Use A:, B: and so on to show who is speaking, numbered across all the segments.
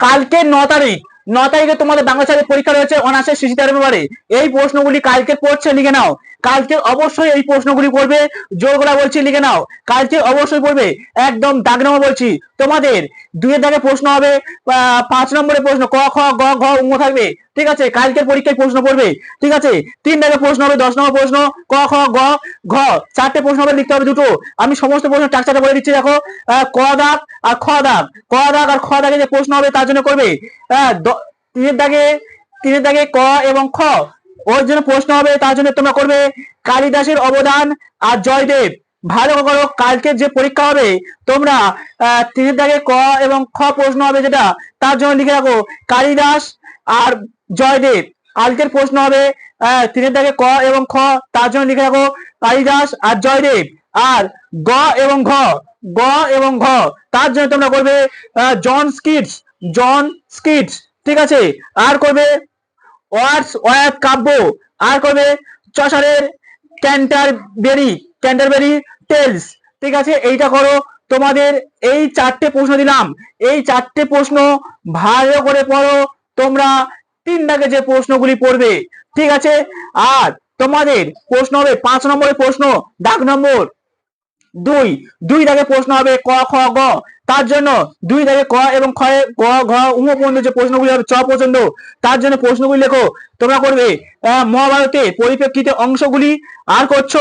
A: কালকে ন তারিখ, ন তারিখে তোমাদের বাংলা সাহিত্যের পরীক্ষা রয়েছে, অনার্সের শিশিতার ব্যাপারে এই প্রশ্নগুলি কালকে পড়ছে, লিখে নাও। কালকে অবশ্যই এই প্রশ্নগুলি পড়বে। জোর গলা বলছি, লিখে নাও। কালকে অবশ্যই পড়বে। একদম দাগ নম্বর বলছি। তোমাদের দুইয়ের দাগে প্রশ্ন হবে পাঁচ নম্বরের প্রশ্ন, ক, খ, গ, ঘ উঙ্গ থাকবে। ঠিক আছে? কালকের পরীক্ষায় প্রশ্ন পড়বে। ঠিক আছে? তিন দাগে প্রশ্ন হবে, দশ নম্বর প্রশ্ন, ক, খ, গ, ঘ, চারটে প্রশ্ন হবে, লিখতে হবে দুটো। আমি সমস্ত প্রশ্ন টাকচাটা বলে দিচ্ছি, দেখো। ক দাগ আর খ দাগ। ক দাগ আর খ দাগে যে প্রশ্ন হবে, তার জন্য করবে। তিনের দাগে তিনের দাগে ক এবং খ। ওর জন্য প্রশ্ন হবে, তার জন্য তোমরা করবে। কালিদাসের অবদান আর জয়দেব, ভালো করো, কালকের যে পরীক্ষা হবে, তোমরা তিনের দাগে ক এবং খ প্রশ্ন হবে যেটা, তার জন্য লিখে রাখো, কালিদাস আর জয়দেব। কালকের প্রশ্ন হবে তিনের দাগে ক এবং খ, তার জন্য লিখে রাখো, কালিদাস আর জয়দেব। আর গ এবং ঘ, গ এবং ঘ, তার জন্য তোমরা করবে জন স্কিটস জন স্কিটস, ঠিক আছে? আর করবে ওয়ার্ডস ওয়াত কাব্য। আর করবে চসারের ক্যান্টারবেরি ক্যান্টারবেরি টেলস ঠিক আছে, এইটা করো। তোমাদের এই চারটে প্রশ্ন দিলাম। এই চারটে প্রশ্ন ভালো করে পড়ো। তোমরা তিন দাগে যে প্রশ্নগুলি পড়বে। ঠিক আছে? আর তোমাদের প্রশ্ন হবে পাঁচ নম্বরের প্রশ্ন, দাগ নম্বর। দুই দুই দাগে প্রশ্ন হবে ক, খ, গ। তার জন্য দুই দাগে ক এবং খ গ, ঘ উম পর্যন্ত যে প্রশ্নগুলি হবে চ পর্যন্ত, তার জন্য প্রশ্নগুলি লেখো। তোমরা করবে মহাভারতে পরিপ্রেক্ষিতে অংশগুলি আর করছ।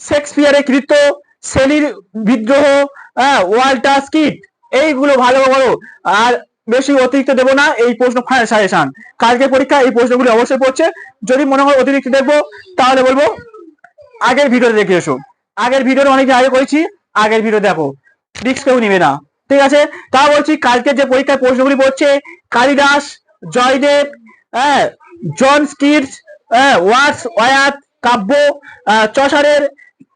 A: শেক্সপিয়ারের কৃত্য শেলির বিদ্রোহ ওয়াল্টার স্কিট, এইগুলো ভালো করো আর বেশি অতিরিক্ত দেবো না, এই প্রশ্ন ফাইনাল সাজেশন কালকে পরীক্ষা এই প্রশ্নগুলি অবশ্যই পড়ছে। যদি মনে হয় অতিরিক্ত দেখব, তাহলে বলব আগের ভিডিও দেখে এসো। আগের ভিডিওটা অনেক আগে করেছি, আগের ভিডিও দেখো। রিক্স কেউ নিবে না। ঠিক আছে? তা বলছি, কালকে যে পরীক্ষায় প্রশ্নগুলি পড়ছে, কালিদাস, জয়দেব হ্যাঁ জন স্কিটস হ্যাঁ ওয়াত কাব্য চসারের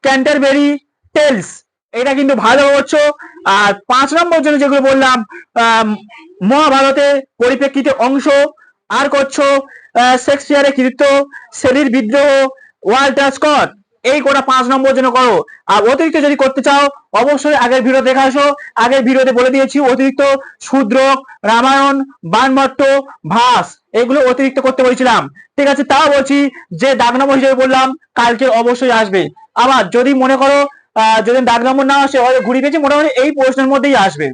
A: ক্যান্টারবেরি, টেলস। এটা কিন্তু ভালো করছ আর পাঁচ নম্বর জন্য যেগুলো বললাম মহাভারতের পরিপ্রেক্ষিতে অংশ, আর করছ শেক্সপিয়ারের কৃত্য শেলির বিদ্রোহ, ওয়াল্টার স্কট। এই কোটা পাঁচ নম্বর জন্য করো। আর অতিরিক্ত যদি করতে চাও অবশ্যই আগের ভিডিও দেখে আসো। আগের ভিডিওতে বলে দিয়েছি অতিরিক্ত শূদ্র রামায়ণ বানভট্ট ভাস এগুলো অতিরিক্ত করতে বলেছিলাম। ঠিক আছে তাও বলছি যে দাগ নম্বর হিসেবে বললাম কালকে অবশ্যই আসবে। আবার যদি মনে করো আহ, যদি দাগ নম্বর না আসে হয়তো ঘুরি পেয়েছি মোটামুটি এই প্রশ্নের মধ্যেই আসবে।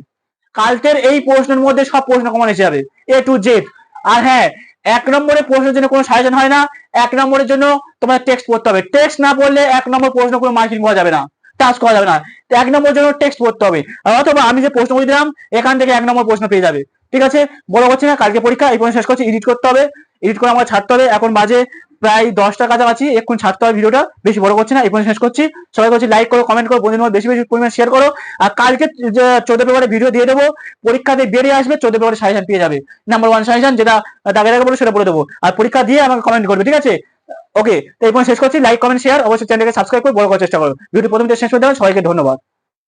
A: কালকের এই প্রশ্নের মধ্যে সব প্রশ্ন কমন এসে যাবে এ টু জেড আর হ্যাঁ এক নম্বরে প্রশ্নের জন্য কোনো সাজেশন হয় না, এক নম্বরের জন্য তোমার টেক্সট পড়তে হবে। টেক্সট না পড়লে এক নম্বর প্রশ্ন কোনো মার্কিং করা যাবে না টাচ করা যাবে না। এক নম্বর জন্য টেক্সট পড়তে হবে। অথবা আমি যে প্রশ্ন করে দিলাম, এখান থেকে এক নম্বর প্রশ্ন পেয়ে যাবে। ঠিক আছে? বড় হচ্ছে না, কালকে পরীক্ষা, এই পর্যন্ত শেষ করছি এডিট করতে হবে। এডিট করে আমার ছাড়তে হবে। এখন বাজে প্রায় দশটা কাছাকাছি এখন ছাড়তে হবে ভিডিওটা, বেশি বড় করছি না, এই শেষ করছি। সবাই করছি লাইক করো কমেন্ট করো, বন্ধুদের মধ্যে বেশি বেশি পরিমাণ শেয়ার করো। আর কালকে চোদ্দ পেপারে ভিডিও দিয়ে দেবো পরীক্ষাতে বেরিয়ে আসবে, চোদ্দ পেপারে সাজেশন পেয়ে যাবে। নাম্বার ওয়ান সাজেশন যেটা দাগে দাগে বলে সেটা বলে দেবো। আর পরীক্ষা দিয়ে আমাকে কমেন্ট করবে, ঠিক আছে? ওকে তো এই পর্যন্ত শেষ করছি লাইক কমেন্ট শেয়ার অবশ্যই চ্যানেলকে সাবস্ক্রাইব করে বড় করার চেষ্টা করো। ভিডিও প্রথম শেষ করতে হবে, সবাইকে ধন্যবাদ।